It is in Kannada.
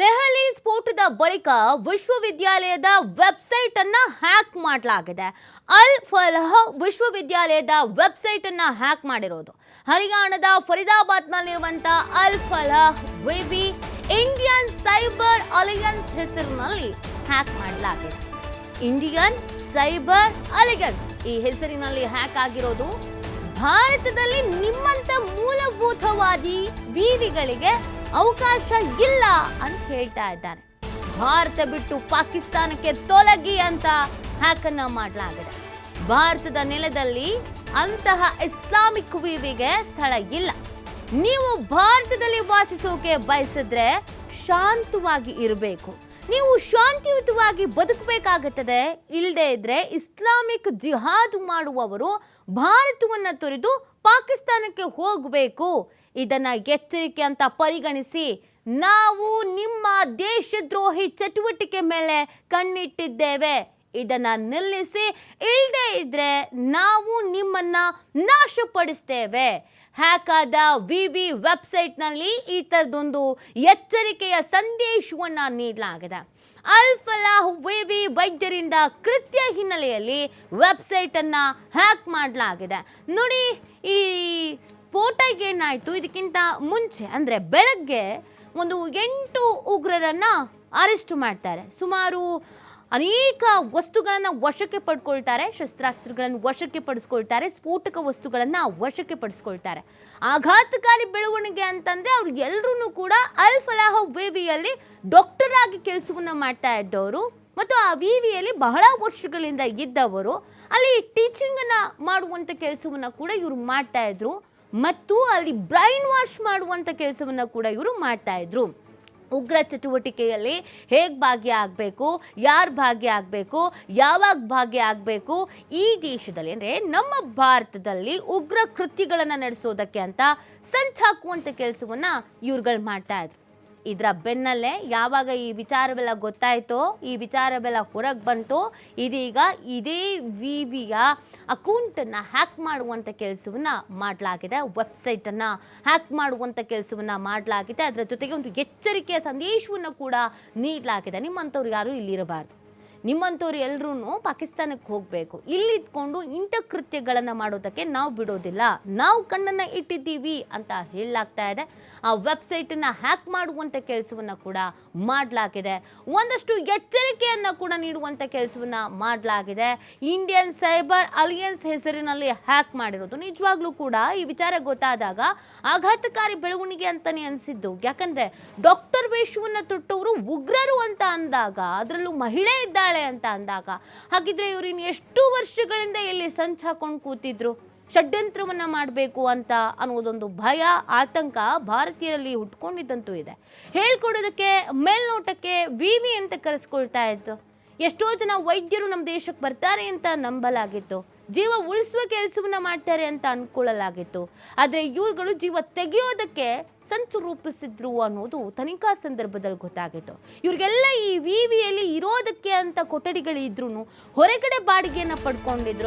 ದೆಹಲಿ ಸ್ಫೋಟದ ಬಳಿಕ ವಿಶ್ವವಿದ್ಯಾಲಯದ ವೆಬ್ಸೈಟ್ ಅನ್ನ ಹ್ಯಾಕ್ ಮಾಡಲಾಗಿದೆ. ಅಲ್ ಫಲಹ ವಿಶ್ವವಿದ್ಯಾಲಯದ ವೆಬ್ಸೈಟ್ ಅನ್ನ ಹ್ಯಾಕ್ ಮಾಡಿರೋದು. ಹರಿಯಾಣದ ಫರೀದಾಬಾದ್ನಲ್ಲಿರುವಂತ ಅಲ್ ಫಲಹ ವಿವಿ ಇಂಡಿಯನ್ ಸೈಬರ್ ಅಲಿಯನ್ಸ್ ಹೆಸರಿನಲ್ಲಿ ಹ್ಯಾಕ್ ಮಾಡಲಾಗಿದೆ. ಇಂಡಿಯನ್ ಸೈಬರ್ ಅಲಿಗನ್ಸ್ ಈ ಹೆಸರಿನಲ್ಲಿ ಹ್ಯಾಕ್ ಆಗಿರೋದು. ಭಾರತದಲ್ಲಿ ನಿಮ್ಮಂತ ಮೂಲಭೂತವಾದಿ ವಿವಿಗಳಿಗೆ ಅವಕಾಶ ಇಲ್ಲ ಅಂತ ಹೇಳ್ತಾ ಇದ್ದಾರೆ ಭಾರತ ಬಿಟ್ಟು ಪಾಕಿಸ್ತಾನಕ್ಕೆ ತೊಲಗಿ ಅಂತ ಹ್ಯಾಕ್ ಅನ್ನ ಮಾಡಲಾಗಿದೆ. ಭಾರತದ ನೆಲದಲ್ಲಿ ಅಂತಹ ಇಸ್ಲಾಮಿಕ್ ವಿವಿಗೆ ಸ್ಥಳ ಇಲ್ಲ. ನೀವು ಭಾರತದಲ್ಲಿ ವಾಸಿಸೋಕೆ ಬಯಸಿದ್ರೆ ಶಾಂತವಾಗಿ ಇರಬೇಕು. ನೀವು ಶಾಂತಿಯುತವಾಗಿ ಬದುಕಬೇಕಾಗುತ್ತದೆ. ಇಲ್ಲದೆ ಇದ್ರೆ ಇಸ್ಲಾಮಿಕ್ ಜಿಹಾದ್ ಮಾಡುವವರು ಭಾರತವನ್ನು ತೊರೆದು ಪಾಕಿಸ್ತಾನಕ್ಕೆ ಹೋಗಬೇಕು. ಇದನ್ನು ಎಚ್ಚರಿಕೆ ಅಂತ ಪರಿಗಣಿಸಿ ನಾವು ನಿಮ್ಮ ದೇಶದ್ರೋಹಿ ಚಟುವಟಿಕೆ ಮೇಲೆ ಕಣ್ಣಿಟ್ಟಿದ್ದೇವೆ. ಇದನ್ನು ನಿಲ್ಲಿಸಿ ಇಲ್ಲದೆ ಇದ್ದರೆ ನಾವು ನಿಮ್ಮನ್ನ ನಾಶಪಡಿಸ್ತೇವೆ. ಹ್ಯಾಕಾದ ವಿ ವಿ ವೆಬ್ಸೈಟ್ನಲ್ಲಿ ಈ ಥರದೊಂದು ಎಚ್ಚರಿಕೆಯ ಸಂದೇಶವನ್ನು ನೀಡಲಾಗಿದೆ. ಅಲ್ ಫಲಾಹ್ ವೈದ್ಯರಿಂದ ಕೃತ್ಯ ಹಿನ್ನೆಲೆಯಲ್ಲಿ ವೆಬ್ಸೈಟನ್ನು ಹ್ಯಾಕ್ ಮಾಡಲಾಗಿದೆ. ನೋಡಿ, ಈ ಸ್ಫೋಟ ಏನಾಯ್ತು? ಇದಕ್ಕಿಂತ ಮುಂಚೆ, ಅಂದರೆ ಬೆಳಗ್ಗೆ ಒಂದು ಎಂಟು ಉಗ್ರರನ್ನು ಅರೆಸ್ಟ್ ಮಾಡ್ತಾರೆ. ಸುಮಾರು ಅನೇಕ ವಸ್ತುಗಳನ್ನು ವಶಕ್ಕೆ ಪಡ್ಕೊಳ್ತಾರೆ, ಶಸ್ತ್ರಾಸ್ತ್ರಗಳನ್ನು ವಶಕ್ಕೆ ಪಡಿಸ್ಕೊಳ್ತಾರೆ, ಸ್ಫೋಟಕ ವಸ್ತುಗಳನ್ನು ವಶಕ್ಕೆ ಪಡಿಸ್ಕೊಳ್ತಾರೆ. ಆಘಾತಕಾರಿ ಬೆಳವಣಿಗೆ ಅಂತಂದರೆ ಅವ್ರು ಎಲ್ಲರೂ ಕೂಡ ಅಲ್ ಫಲಾಹ ವಿವಿಯಲ್ಲಿ ಡಾಕ್ಟರ್ ಆಗಿ ಕೆಲಸವನ್ನು ಮಾಡ್ತಾ ಇದ್ದವರು ಮತ್ತು ಆ ವಿವಿಯಲ್ಲಿ ಬಹಳ ವರ್ಷಗಳಿಂದ ಇದ್ದವರು. ಅಲ್ಲಿ ಟೀಚಿಂಗನ್ನು ಮಾಡುವಂಥ ಕೆಲಸವನ್ನು ಕೂಡ ಇವರು ಮಾಡ್ತಾ ಇದ್ರು ಮತ್ತು ಅಲ್ಲಿ ಬ್ರೈನ್ ವಾಶ್ ಮಾಡುವಂಥ ಕೆಲಸವನ್ನು ಕೂಡ ಇವರು ಮಾಡ್ತಾ ಇದ್ರು. ಉಗ್ರ ಚಟುವಟಿಕೆಯಲ್ಲಿ ಹೇಗೆ ಭಾಗಿಯಾಗಬೇಕು ಯಾರು ಭಾಗಿಯಾಗಬೇಕು ಯಾವಾಗ ಭಾಗಿಯಾಗಬೇಕು ಈ ದೇಶದಲ್ಲಿ, ಅಂದರೆ ನಮ್ಮ ಭಾರತದಲ್ಲಿ ಉಗ್ರ ಕೃತ್ಯಗಳನ್ನು ನಡೆಸೋದಕ್ಕೆ ಅಂತ ಸಂಚ್ ಹಾಕುವಂಥ ಕೆಲಸವನ್ನು ಇವ್ರುಗಳು ಮಾಡ್ತಾ ಇದ್ರು. ಇದರ ಬೆನ್ನಲ್ಲೇ ಯಾವಾಗ ಈ ವಿಚಾರವೆಲ್ಲ ಗೊತ್ತಾಯಿತೋ, ಈ ವಿಚಾರವೆಲ್ಲ ಹೊರಗೆ ಬಂತು, ಇದೀಗ ಇದೇ ವಿ ವಿಯ ಅಕೌಂಟನ್ನು ಹ್ಯಾಕ್ ಮಾಡುವಂಥ ಕೆಲಸವನ್ನು ಮಾಡಲಾಗಿದೆ, ವೆಬ್ಸೈಟನ್ನು ಹ್ಯಾಕ್ ಮಾಡುವಂಥ ಕೆಲಸವನ್ನು ಮಾಡಲಾಗಿದೆ. ಅದರ ಜೊತೆಗೆ ಒಂದು ಎಚ್ಚರಿಕೆಯ ಸಂದೇಶವನ್ನು ಕೂಡ ನೀಡಲಾಗಿದೆ. ನಿಮ್ಮಂಥವ್ರು ಯಾರೂ ಇಲ್ಲಿರಬಾರ್ದು. ನಿಮ್ಮಂಥವ್ರು ಎಲ್ಲರೂ ಪಾಕಿಸ್ತಾನಕ್ಕೆ ಹೋಗಬೇಕು. ಇಲ್ಲಿದ್ಕೊಂಡು ಇಂಥ ಕೃತ್ಯಗಳನ್ನು ಮಾಡೋದಕ್ಕೆ ನಾವು ಬಿಡೋದಿಲ್ಲ. ನಾವು ಕಣ್ಣನ್ನು ಇಟ್ಟಿದ್ದೀವಿ ಅಂತ ಹೇಳಲಾಗ್ತಾ ಇದೆ. ಆ ವೆಬ್ಸೈಟನ್ನು ಹ್ಯಾಕ್ ಮಾಡುವಂಥ ಕೆಲಸವನ್ನು ಕೂಡ ಮಾಡಲಾಗಿದೆ. ಒಂದಷ್ಟು ಎಚ್ಚರಿಕೆಯನ್ನು ಕೂಡ ನೀಡುವಂಥ ಕೆಲಸವನ್ನು ಮಾಡಲಾಗಿದೆ. ಇಂಡಿಯನ್ ಸೈಬರ್ ಅಲಿಯನ್ಸ್ ಹೆಸರಿನಲ್ಲಿ ಹ್ಯಾಕ್ ಮಾಡಿರೋದು. ನಿಜವಾಗ್ಲೂ ಕೂಡ ಈ ವಿಚಾರ ಗೊತ್ತಾದಾಗ ಆಘಾತಕಾರಿ ಬೆಳವಣಿಗೆ ಅಂತಲೇ ಅನಿಸಿದ್ದು. ಯಾಕಂದ್ರೆ ಡಾಕ್ಟರ್ ವೇಷವನ್ನು ತೊಟ್ಟವರು ಉಗ್ರರು ಅಂತ ಅಂದಾಗ ಅದರಲ್ಲೂ ಮಹಿಳೆ ಇದ್ದಾಳೆ. ಅಂತ ಅಂದಾಗ, ಹಾಗಿದ್ರೆ ಇವರು ಇನ್ನು ಎಷ್ಟು ವರ್ಷಗಳಿಂದ ಇಲ್ಲಿ ಸಂಚ್ ಹಾಕೊಂಡು ಕೂತಿದ್ರು. ಷಡ್ಯಂತ್ರವನ್ನ ಮಾಡಬೇಕು ಅಂತ ಅನ್ನೋದೊಂದು ಭಯ, ಆತಂಕ ಭಾರತೀಯರಲ್ಲಿ ಹುಟ್ಕೊಂಡಿದ್ದಂತೂ ಇದೆ. ಹೇಳ್ಕೊಡೋದಕ್ಕೆ, ಮೇಲ್ನೋಟಕ್ಕೆ ವಿವಿ ಅಂತ ಕರೆಸ್ಕೊಳ್ತಾ ಇತ್ತು. ಎಷ್ಟೋ ಜನ ವೈದ್ಯರು ನಮ್ಮ ದೇಶಕ್ಕೆ ಬರ್ತಾರೆ ಅಂತ ನಂಬಲಾಗಿತ್ತು. ಜೀವ ಉಳಿಸುವ ಕೆಲಸವನ್ನ ಮಾಡ್ತಾರೆ ಅಂತ ಅಂದ್ಕೊಳ್ಳಲಾಗಿತ್ತು ಆದರೆ ಇವ್ರುಗಳು ಜೀವ ತೆಗೆಯೋದಕ್ಕೆ ಸಂಚು ರೂಪಿಸಿದ್ರು ಅನ್ನೋದು ತನಿಖಾ ಸಂದರ್ಭದಲ್ಲಿ ಗೊತ್ತಾಗಿತ್ತು. ಇವ್ರಿಗೆಲ್ಲ ಈ ವಿ ವಿಯಲ್ಲಿ ಇರೋದಕ್ಕೆ ಅಂತ ಕೊಠಡಿಗಳಿದ್ರು ಹೊರಗಡೆ ಬಾಡಿಗೆಯನ್ನು ಪಡ್ಕೊಂಡಿದ್ರು.